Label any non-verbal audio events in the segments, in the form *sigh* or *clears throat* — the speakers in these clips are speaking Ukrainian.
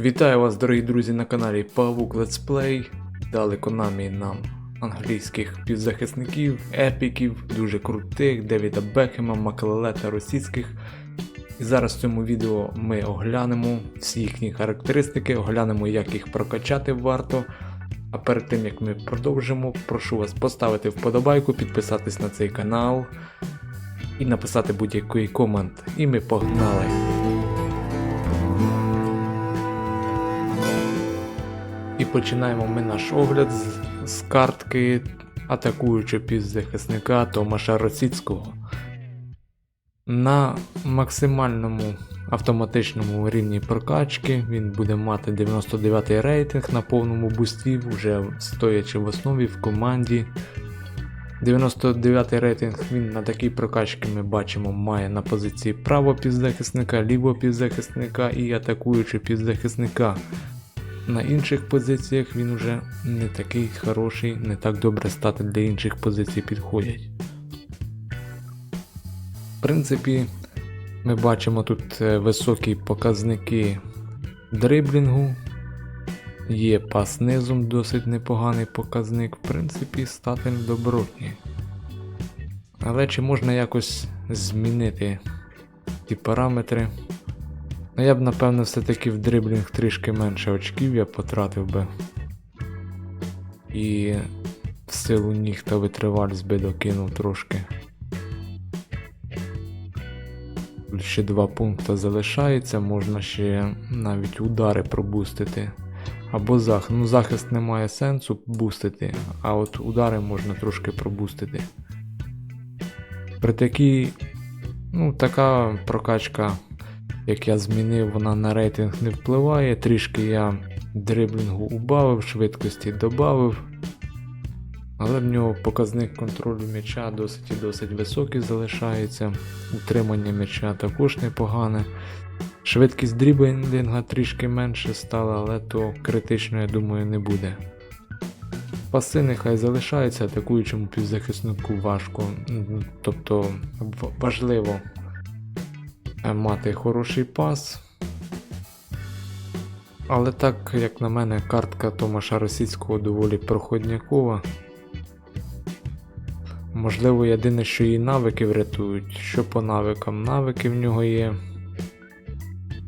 Вітаю вас, дорогі друзі, на каналі Павук Play. Дали Konami нам англійських півзахисників, епіків, дуже крутих, Девіда Бекхема, Маклелета російських. І зараз в цьому відео ми оглянемо всі їхні характеристики, оглянемо, як їх прокачати варто. А перед тим як ми продовжимо, прошу вас поставити вподобайку, підписатись на цей канал і написати будь-який комент. І ми погнали! Починаємо ми наш огляд з, з картки атакуючого півзахисника Томаша Росіцького. На максимальному автоматичному рівні прокачки він буде мати 99 рейтинг на повному бусті, вже стоячи в основі в команді. 99 рейтинг він на такій прокачці ми бачимо має на позиції право півзахисника, ліво півзахисника і атакуючого півзахисника. На інших позиціях він уже не такий хороший, не так добре стати для інших позицій підходять. В принципі, ми бачимо тут е, високі показники дриблінгу. Є пас низом досить непоганий показник, в принципі, стати добротні. Але чи можна якось змінити ті параметри? Ну я б напевно все-таки в дриблінг трішки менше очків я потратив би. І в силу ніг та витривалість би докинув трошки. Ще два пункти залишається, можна ще навіть удари пробустити. Або захист. Ну, захист не має сенсу бустити, а от удари можна трошки пробустити. При такій, ну, така прокачка як я змінив, вона на рейтинг не впливає. Трішки я дриблінгу убавив, швидкості додав. Але в нього показник контролю м'яча досить і досить високий залишається. Утримання м'яча також непогане. Швидкість дріблінга трішки менше стала, але то критично, я думаю, не буде. Паси нехай залишаються, атакуючому півзахиснику важко. Тобто важливо мати хороший пас. Але так, як на мене, картка Томаша Російського доволі проходнякова. Можливо, єдине, що її навики врятують. Що по навикам? Навики в нього є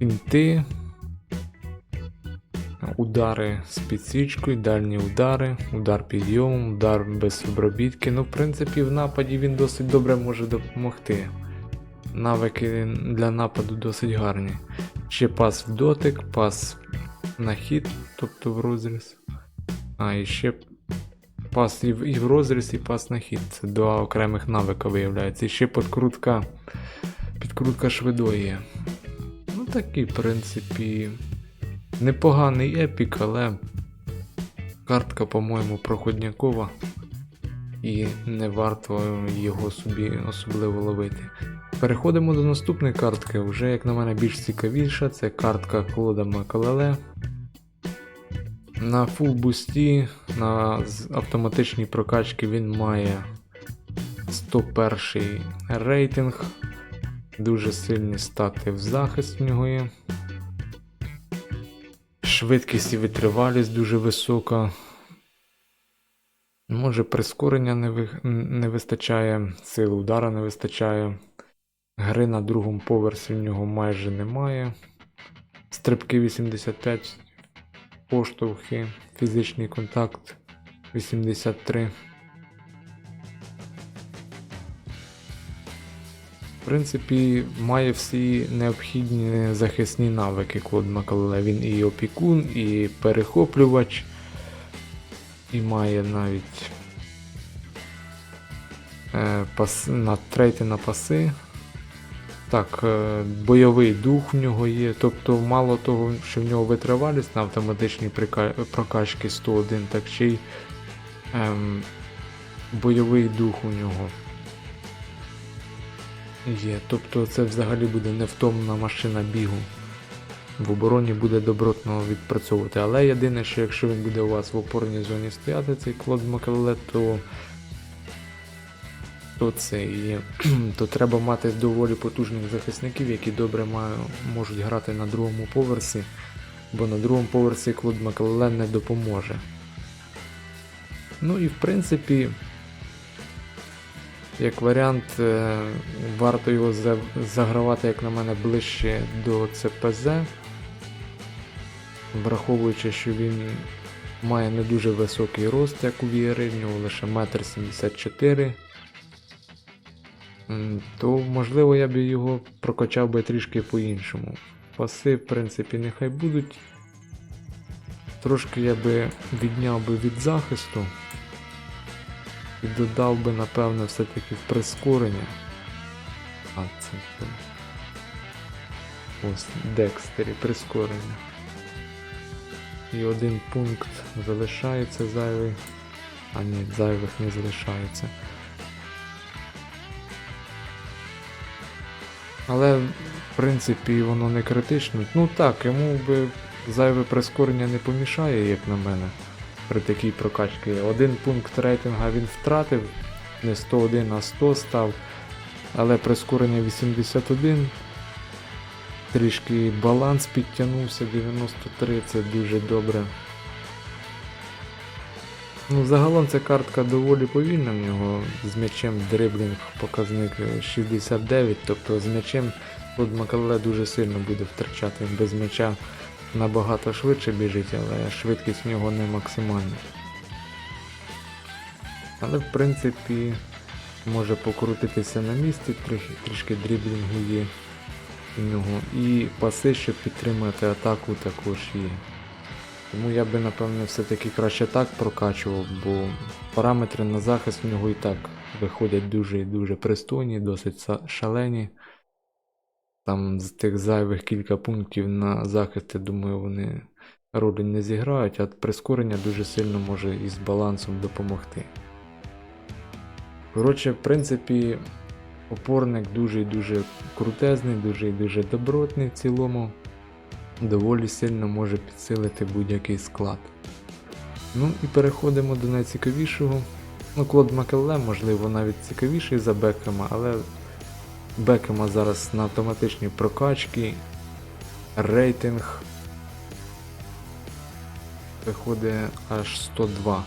інти, удари з підсічкою, дальні удари, удар підйомом, удар без обробітки. Ну, в принципі, в нападі він досить добре може допомогти. Навики для нападу досить гарні. Ще пас в дотик, пас на хід, тобто в розріз. А, і ще пас і в, і в розріз, і пас на хід. Це два окремих навика виявляється. І ще підкрутка, підкрутка швидої. Ну такий, в принципі, непоганий епік, але картка, по-моєму, проходнякова. І не варто його собі особливо ловити. Переходимо до наступної картки, вже, як на мене, більш цікавіша, це картка Клода Макалеле. На фул бусті, на автоматичній прокачці він має 101 рейтинг, дуже сильні стати в захист в нього є. Швидкість і витривалість дуже висока. Може прискорення не, ви... не вистачає, сили удара не вистачає. Гри на другому поверсі в нього майже немає. Стрибки 85, поштовхи, фізичний контакт 83. В принципі, має всі необхідні захисні навики Клод Макалеле. Він і опікун, і перехоплювач, і має навіть е, пас, на трейти на паси. Так, е, бойовий дух в нього є. Тобто, мало того, що в нього витривалість на автоматичній прокачці 101, так ще й ем, бойовий дух у нього є. Тобто це взагалі буде невтомна машина бігу. В обороні буде добротно відпрацьовувати. Але єдине, що якщо він буде у вас в опорній зоні стояти, цей Клод Макале, то то це і *clears throat* то треба мати доволі потужних захисників, які добре можуть грати на другому поверсі. бо на другому поверсі Клод Маклелен не допоможе. Ну і в принципі, як варіант, е, варто його загравати, як на мене, ближче до ЦПЗ, враховуючи, що він має не дуже високий рост, як у Вієри, в нього лише 1,74 м. То можливо я би його прокачав би трішки по-іншому. Паси, в принципі, нехай будуть. Трошки я би відняв би від захисту і додав би, напевно, все-таки в прискорення. А, це? Ось Декстері, прискорення. І один пункт залишається зайвий. А ні, зайвих не залишається. Але, в принципі, воно не критично. Ну так, йому би зайве прискорення не помішає, як на мене, при такій прокачці. Один пункт рейтинга він втратив, не 101, а 100 став. Але прискорення 81. Трішки баланс підтягнувся, 93, це дуже добре. Ну, загалом ця картка доволі повільна в нього. З м'ячем дриблінг показник е, 69, тобто з м'ячем тут Макале дуже сильно буде втрачати. Без м'яча набагато швидше біжить, але швидкість в нього не максимальна. Але в принципі може покрутитися на місці, трішки дріблінгу є у нього. І паси, щоб підтримати атаку, також є. Тому я би напевно все-таки краще так прокачував, бо параметри на захист в нього і так виходять дуже і дуже пристойні, досить шалені. Там з тих зайвих кілька пунктів на захист, я думаю, вони ролі не зіграють, а прискорення дуже сильно може із балансом допомогти. Коротше, в принципі, опорник дуже і дуже крутезний, дуже і дуже добротний в цілому доволі сильно може підсилити будь-який склад. Ну і переходимо до найцікавішого. Ну, Клод Макелле, можливо, навіть цікавіший за Бекема, але Бекема зараз на автоматичній прокачці. Рейтинг виходить аж 102.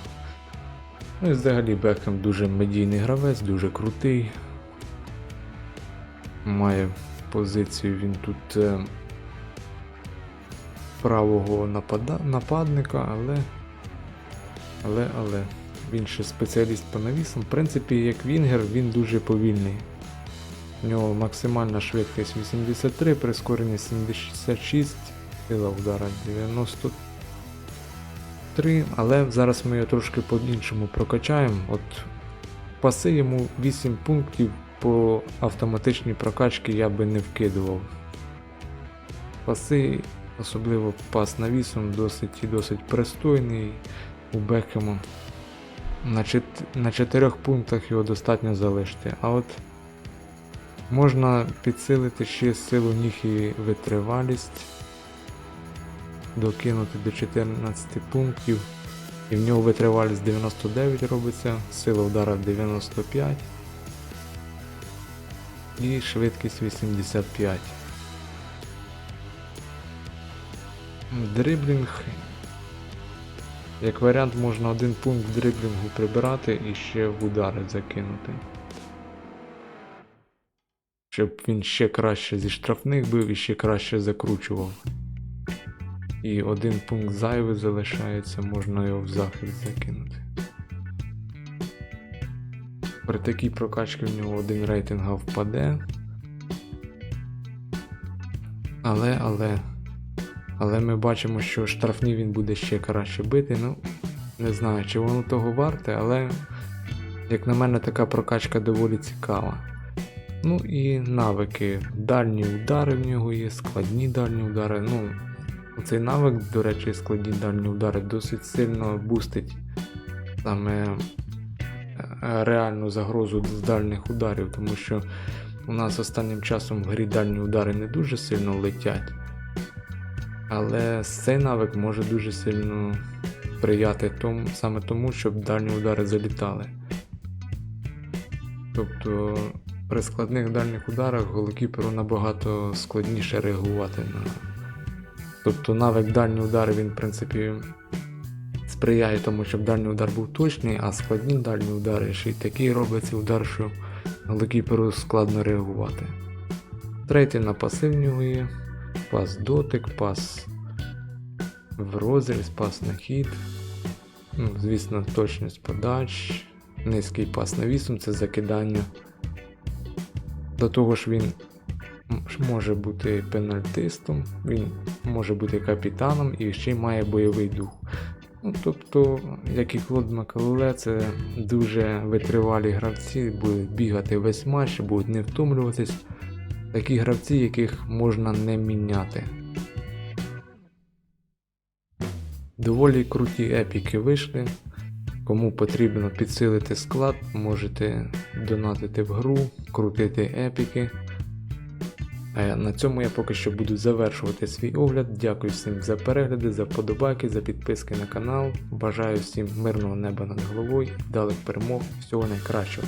Ну і взагалі Бекем дуже медійний гравець, дуже крутий. Має позицію він тут е, правого напада... нападника, але. Але, але. Він ще спеціаліст по навісам. В принципі, як Вінгер, він дуже повільний. У нього максимальна швидкість 83, прискорення 76, сила удара 93. Але зараз ми його трошки по-іншому прокачаємо. От паси йому 8 пунктів по автоматичній прокачці я би не вкидував. Паси Особливо пас навісом досить і досить пристойний у Бекему. На, чет... на чотирьох пунктах його достатньо залишити. А от можна підсилити ще силу ніг і витривалість, докинути до 14 пунктів. І в нього витривалість 99 робиться, сила удара 95 і швидкість 85. Дриблінг. Як варіант можна один пункт дриблінгу прибирати і ще в удари закинути. Щоб він ще краще зі штрафних бив і ще краще закручував. І один пункт зайвий залишається, можна його в захист закинути. При такій прокачці в нього один рейтинга впаде. Але, але. Але ми бачимо, що штрафні він буде ще краще бити. Ну, не знаю, чи воно того варте, але, як на мене, така прокачка доволі цікава. Ну і навики. Дальні удари в нього є, складні дальні удари. Ну, цей навик, до речі, складні дальні удари досить сильно бустить саме е, реальну загрозу з дальніх ударів, тому що у нас останнім часом в грі дальні удари не дуже сильно летять. Але цей навик може дуже сильно сприяти тому, саме тому, щоб дальні удари залітали. Тобто при складних дальніх ударах голкіперу набагато складніше реагувати на Тобто навик дальні удари він, в принципі, сприяє тому, щоб дальній удар був точний, а складні дальні удари ще й такий робиться удар, що голкіперу складно реагувати. Третій на пасивнього є. Пас дотик, пас в розріз, пас на хід. Ну, звісно, точність подач, низький пас навісом це закидання. До того ж він може бути пенальтистом, він може бути капітаном і ще й має бойовий дух. Ну, тобто, як і Клод Макалуле, це дуже витривалі гравці, будуть бігати весь матч, будуть не втомлюватись. Такі гравці, яких можна не міняти. Доволі круті епіки вийшли. Кому потрібно підсилити склад, можете донатити в гру, крутити епіки. А на цьому я поки що буду завершувати свій огляд. Дякую всім за перегляди, за вподобайки, за підписки на канал. Бажаю всім мирного неба над головою, вдалих перемог, всього найкращого.